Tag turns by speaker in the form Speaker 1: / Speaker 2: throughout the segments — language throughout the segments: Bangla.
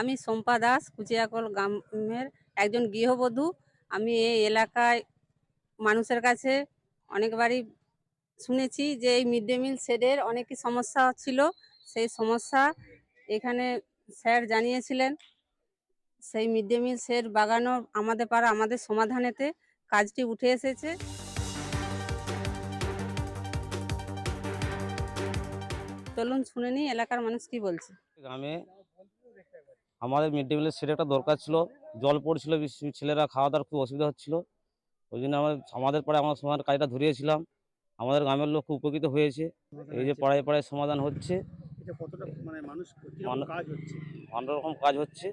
Speaker 1: আমি শম্পা দাস কুচিয়াকল গ্রামের একজন গৃহবধূ। আমি এই এলাকায় মানুষের কাছে অনেকবারই শুনেছি যে এই মিড ডে মিল শেডের অনেকই সমস্যা ছিল। সেই সমস্যা এখানে স্যার জানিয়েছিলেন, সেই মিড ডে মিল শেড বাগানো আমাদের পাড়া, আমাদের সমাধানেতে কাজটি উঠে এসেছে। চলুন শুনে নিই এলাকার মানুষ কি বলছে।
Speaker 2: গ্রামে আমাদের মিড ডে মিলের সেটা একটা দরকার ছিল জল পড়ছিল ছেলেরা খাওয়া দাওয়ার খুব অসুবিধা হচ্ছিল। ওই জন্য আমাদের আমাদের পাড়ায় আমরা সমাধান কাজটা ধরিয়েছিলাম। আমাদের গ্রামের লোক খুব উপকৃত হয়েছে। এই যে পাড়ায় পাড়ায় সমাধান হচ্ছে।
Speaker 3: এটা কতটা মানে
Speaker 2: মানু-
Speaker 3: কাজ হচ্ছে?
Speaker 2: অন্য রকম কাজ হচ্ছে।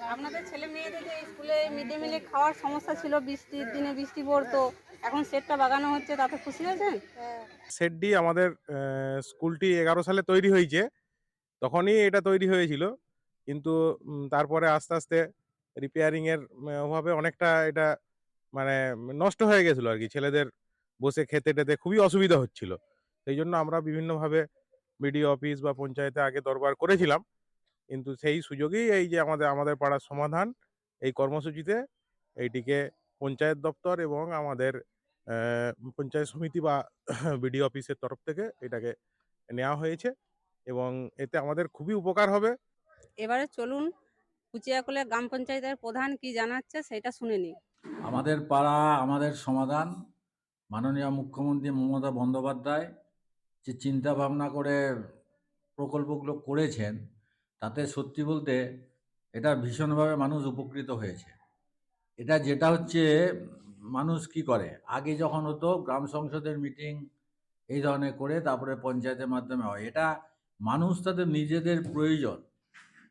Speaker 1: আপনাদের ছেলে মেয়েদের স্কুলে মিড ডে মিলে খাওয়ার সমস্যা ছিল বৃষ্টির দিনে বৃষ্টি পড়তো। এখন সেটটা বাগানো হচ্ছে তাতে খুশি হয়েছেন?
Speaker 4: সেটটি আমাদের স্কুলটি এগারো সালে তৈরি হয়েছে। তখনই এটা তৈরি হয়েছিল। কিন্তু তারপরে আস্তে আস্তে রিপেয়ারিংয়ের অভাবে অনেকটা এটা মানে নষ্ট হয়ে গেছিল আর কি। ছেলেদের বসে খেতে টেতে খুবই অসুবিধা হচ্ছিল। সেই জন্য আমরা বিভিন্নভাবে বিডিও অফিস বা পঞ্চায়েতে আগে দরবার করেছিলাম। কিন্তু সেই সুযোগেই এই যে আমাদের আমাদের পাড়ার সমাধান, এই কর্মসূচিতে এইটিকে পঞ্চায়েত দপ্তর এবং আমাদের পঞ্চায়েত সমিতি বা বিডিও অফিসের তরফ থেকে এটাকে নেওয়া হয়েছে। এবং এতে আমাদের খুবই উপকার হবে।
Speaker 1: এবারে চলুন কুচিয়াকলে গ্রাম পঞ্চায়েতের প্রধান কি জানাচ্ছে সেটা শুনে নিই।
Speaker 5: আমাদের পাড়া আমাদের সমাধান মাননীয় মুখ্যমন্ত্রী মমতা বন্দ্যোপাধ্যায় যে চিন্তা ভাবনা করে প্রকল্পগুলো করেছেন তাতে সত্যি বলতে এটা ভীষণভাবে মানুষ উপকৃত হয়েছে। এটা যেটা হচ্ছে মানুষ কি করে? আগে যখন হতো গ্রাম সংসদের মিটিং এই ধরনের করে তারপরে পঞ্চায়েতের মাধ্যমে হয়। এটা মানুষ তাদের নিজেদের প্রয়োজন।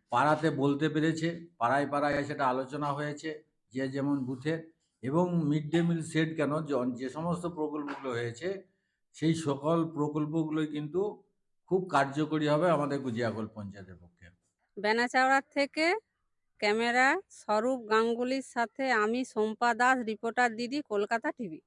Speaker 5: পাড়াতে বলতে পেরেছে, পাড়ায় পাড়ায় সেটা আলোচনা হয়েছে, যে যেমন বুথে। এবং মিড ডে মিল সেট কেন? য- সমস্ত প্রকল্পগুলো হয়েছে, সেই সকল প্রকল্পগুলোই কিন্তু খুব কার্যকরী হবে আমাদের গুজিয়াগল পঞ্চায়েতের পক্ষে।
Speaker 1: বেনাচাওড়ার থেকে ক্যামেরা স্বরূপ গাঙ্গুলির সাথে আমি শম্পা দাস, রিপোর্টার দিদি, কলকাতা টিভি।